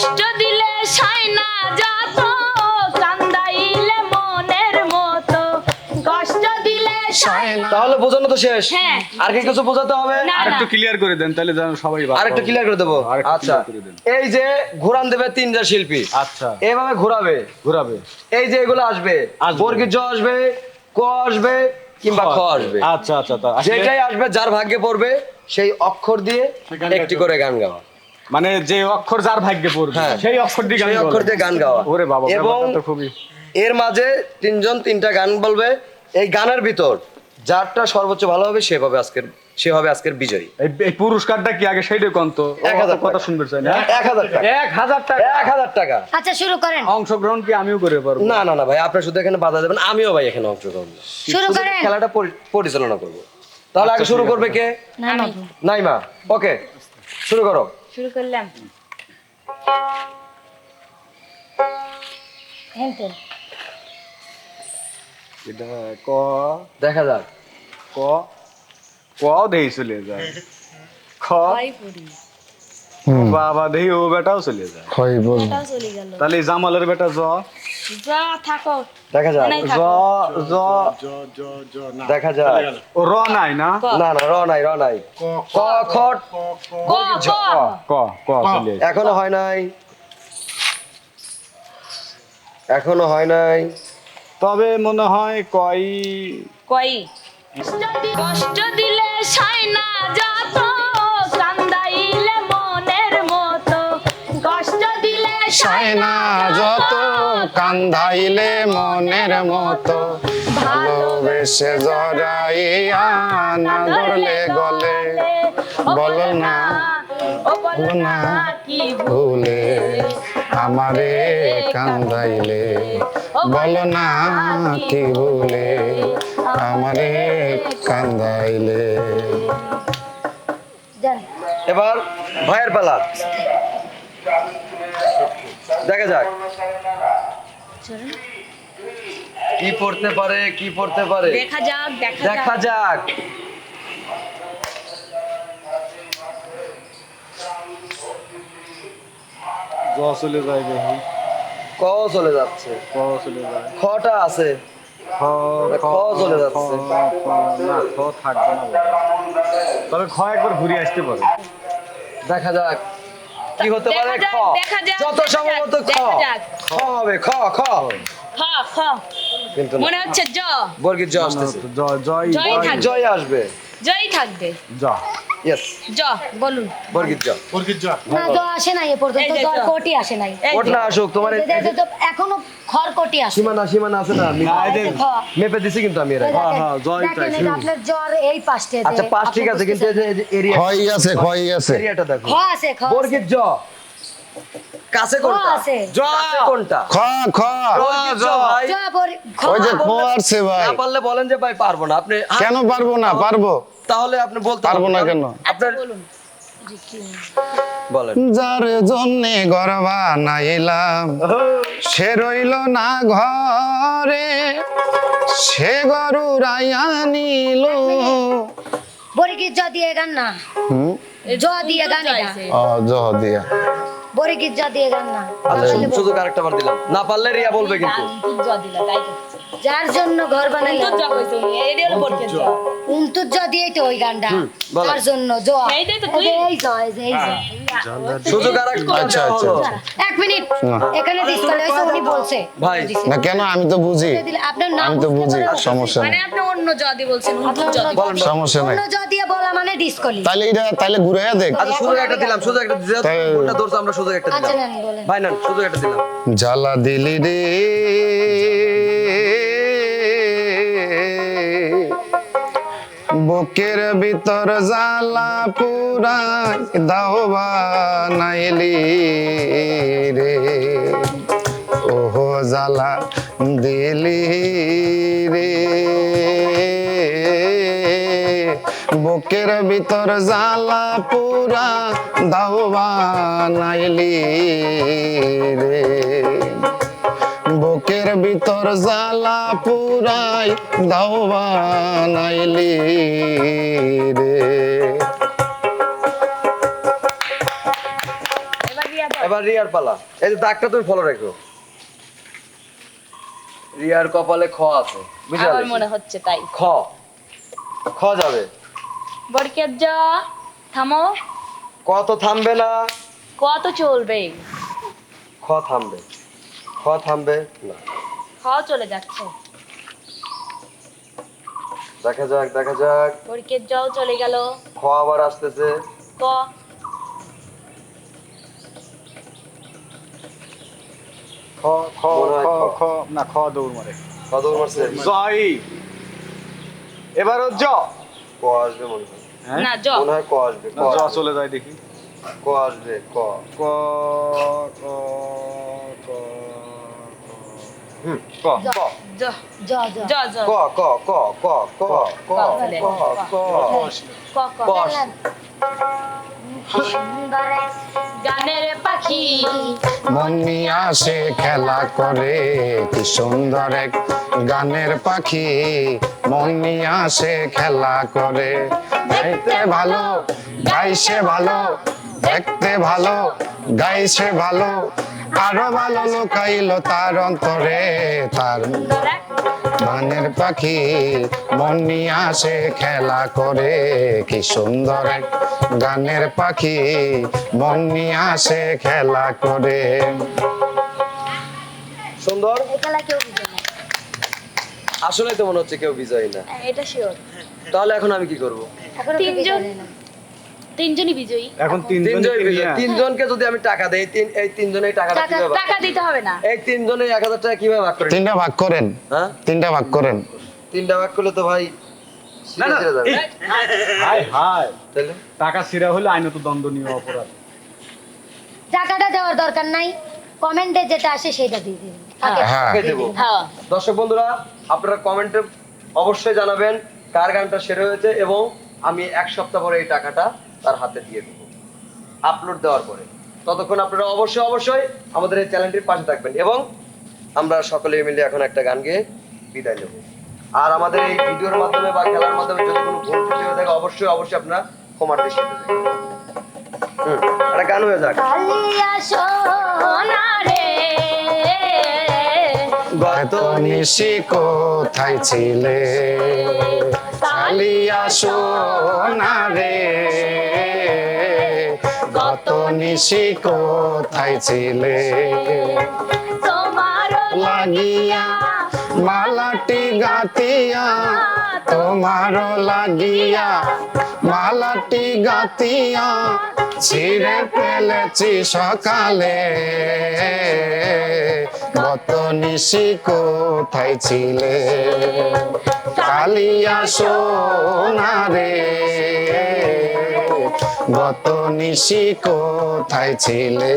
কষ্ট দিলে সাই যত কান্দাইলে মনের মতো। কষ্ট দিলে সাই তাহলে বোঝানো তো শেষ। হ্যাঁ। আর কি কিছু বোঝাতে হবে? না না। ক্লিয়ার করে দেন তাহলে যেন সবাই ভালো আর একটু ক্লিয়ার করে দেবো? আচ্ছা clear করে দেন। এই যে ঘুরান দেবে তিনটা শিল্পী। আচ্ছা। এইভাবে ঘোরাবে? ঘোরাবে। এই যে এগুলো আসবে? আসবে। বর্গীর জ আসবে ক আসবে কিংবা খ আসবে। আচ্ছা আচ্ছা তা আসলে- যেটাই আসবে যার ভাগ্যে পড়বে সেই অক্ষর দিয়ে একটি করে গান গাওয়া। মানে যে অক্ষর যার ভাগ্যে পড়বে হ্যাঁ। সেই অক্ষর দিয়ে সেই অক্ষর দিয়ে গান গাওয়া। ওরে বাবা এবং খুবই এর মাঝে তিনজন তিনটা গান বলবে। এই গানের ভিতর যারটা সর্বোচ্চ ভালো হবে সে হবে আজকের সে হবে আজকের বিজয়ী। এই- পুরস্কারটা কি আগে সেইটাই কন্ত এক হাজার কথা শুনবে চাই না? এক হাজার টাকা। এক হাজার টাকা। এক হাজার টাকা। আচ্ছা শুরু করেন। অংশগ্রহণ কি আমিও করে পারব? না না না ভাই আপনি শুধু এখানে বাধা দেবেন আমিও ভাই এখানে অংশগ্রহণ শুরু করেন। খেলাটা পরিচালনা করব। তাহলে আগে শুরু করবে কে? নাইমা ওকে শুরু করো। শুরু করলাম। এটা ক। দেখা যাক। ক। ক দেই চলে যায়। খ। বাবা দেই ও বেটাও চলে যায়। বল এটাও চলে গেল। তাহলে জামালের বেটা জ। যা থাকো। দেখা যাক। জ জ দেখা যাক। ও র নাই না? না না র নাই র নাই। ক খট ক ক ক ক চলে যায়। এখনও হয় নাই। এখনও হয় নাই। তবে মনে হয় কই কই কষ্ট দিলে সাই না, যত কান্দাইলে মনের মতো, ভালোবেসে জড়াইয়া না ধরলে গলে, বলো না বলো না কি ভুলে, আমারে কান্দাইলে, বলো না কি ভুলে, আমারে কান্দাইলে। এবার ভাইয়ের পালা। দেখা যাক। কি পড়তে পারে কি পড়তে পারে? দেখা যাক দেখা যাক। চলে যায় দেখি। ক চলে যাচ্ছে। ক চলে যায়। খটা আছে। খ খ চলে যাচ্ছে। না খ থাকবে না তবে খ একবার ঘুরে আসতে পারে। দেখা যাক। কি হতে পারে? খ। যত সম্ভবত খ। খ হবে খ খ। খ খ। কিন্তু মনে হচ্ছে জ। বর্গীর জ আসতেছে। জ জয় জয়। জয় আসবে। জয় থাকবে। জ। ইয়েস জ বলুন। বর্গীর জ। না তো আসে নাই এ পর্যন্ত এই যে তো আর তো। কোটি আসে নাই। এই ওঠ যে, না আসুক তোমার এই যে- এই যে তো এখনও খড়কটি আসে। সীমানা সীমানা আছে না? আমি না, এই যে- এই যে খ। মেপে দিছি কিন্তু আমি এর হ্যাঁ, হ্যাঁ, জয় দেখেন, আপনার জ্বর এই পাশে আচ্ছা পাঁচ ঠিক আছে কিন্তু এই যে- এরিয়া ক্ষয় আছে ক্ষয় আছে। এরিয়াটা দেখো। খ আছে খ আছে। জ। কাছে কোনটা? আছে। জ কোনটা? খ খ। জ ভাই। জ ওই যে খ আছে ভাই। না পারলে বলেন যে ভাই পারব না। আপনি কেন পারব না? পারব। তাহলে আপনি বলতে পারব না কেন? আপনার বলুন। যার জন্যে ঘর বানাইলাম সে রইল না ঘরে সে গরু রাইয়া নিল বরিগীত জ দিয়ে গান না? হুম? জ দিয়ে গান এটা। ও জহ দিয়া। বরিগীত জ দিয়ে গান না। আচ্ছা শুধু আরেকটা বার দিলাম। না পারলে রিয়া বলবে কিন্তু। জ দিলা তাই তো। যার জন্য ঘর বানাইলাম। জ কইছো এডি হলো বলকে জ উন্তুর জ দিয়েই তো ওই গানটা। তার জন্য জ এইটাই তো তুই। এই জ এই জ সুযোগ আর আচ্ছা, আচ্ছা, আচ্ছা। এক মিনিট। এখানে ডিসকাল হয়েছে উনি বলছে। ভাই না কেন? আমি তো বুঝি। আপনার নাম আমি তো বুঝি সমস্যা মানে আপনি অন্য বলছেন সমস্যা নাই। অন্য বলা মানে ডিসকলি তাহলে এটা তাহলে ঘুরে দেখ। আচ্ছা সুযোগ একটা দিলাম সুযোগ একটা দিলাম। তাই- কোনটা ধরছো আমরা সুযোগ একটা আচ্ছা দিলাম ভাই না সুযোগ একটা দিলাম। জ্বালা দিলি রে। বুকের ভিতর জ্বালা পুরা দাও বানাইলি রে। ওহো, জ্বালা দিলি রে। বুকের ভিতর জ্বালা পুরা দাও বানাইলি রে। বুকের ভিতর জ্বালা পুরাই দাও বানাইলি রে। এবার রিয়ার পালা। এই যে দাগটা তুমি ফলো রেখো। রিয়ার কপালে খ আছে বুঝলে আমার মনে হচ্ছে তাই। খ। খ যাবে। বরকের জ থামো। কত থামবে না। কত চলবে খ থামবে। খ থামবে না। খ চলে যাচ্ছে। দেখা যাক দেখা যাক। বরকের জও চলে গেল। খ আবার আসতেছে। ক। খ খ খ খ। খ না খ দৌড় মারে। খ দৌড় মারছে। জয়। এবারও জ। ক আসবে মনে হয়। হ্যাঁ? না জ। মনে হয় ক আসবে ক জ চলে যায় দেখি। ক আসবে ক ক ক ক। হুম গানের পাখি আসে খেলা করে কি সুন্দর এক গানের পাখি। মন নিয়ে আসে খেলা করে দেখতে ভালো, গাইছে ভালো দেখতে ভালো, গাইছে ভালো। আরও ভালো লোকাইলো তার অন্তরে তার গানের পাখি মন নিয়ে আসে খেলা করে। কি সুন্দর গানের পাখি মন নিয়ে আসে খেলা করে। সুন্দর? আসলে তো মনে হচ্ছে কেউ বিজয়ী না। এটা শিওর তাহলে এখন আমি কি করব? তিনজন। তিনজনই বিজয়ী। এখন তিনজন তিনজনকে যদি আমি টাকা দেই তিন এই তিনজনে এই টাকাটা টাকা- টাকা দিতে হবে না। এই তিনজনে এক হাজার টাকা কীভাবে ভাগ করে? তিনটা ভাগ করেন। হ্যাঁ? তিনটা ভাগ করেন। তিনটা ভাগ করলে তো ভাই না না ছিঁড়ে যাবে। এই, হাই হাই। তাহলে? টাকা ছিঁড়া হলে আইনত দণ্ডনীয় অপরাধ। টাকাটা দেওয়ার দরকার নাই। কমেন্টে যেটা আসে সেটা দিয়ে দিন। তাকে হ্যাঁ। হ্যাঁ। দর্শক বন্ধুরা আপনারা কমেন্টে অবশ্যই জানাবেন কার গানটা সেরে হয়েছে এবং আমি এক সপ্তাহ পরে এই টাকাটা তার হাতে দিয়ে দেবো। আপলোড দেওয়ার পরে। ততক্ষণ আপনারা অবশ্যই অবশ্যই আমাদের এই চ্যানেলটির পাশে থাকবেন এবং আমরা সকলে মিলে এখন একটা গান গেয়ে বিদায় নেব। আর আমাদের এই ভিডিওর মাধ্যমে বা খেলার মাধ্যমে যদি কোনো ভুল ত্রুটি হয়ে থাকে অবশ্যই অবশ্যই আপনারা ক্ষমার দেখবেন। হুম একটা গান হয়ে যাক। গত নিশি কোথায় ছিলে? কালিয়া সোনা রে। গত নিশি কোথায় ছিলে? তোমার লাগিয়া মালাটি গাতিয়া। তোমার লাগিয়া মালাটি গাতিয়া। ছিঁড়ে ফেলেছি সকালে। গত নিশি কোথায় ছিলে? কালিয়া সোনা রে গত নিশি কোথায় ছিলে?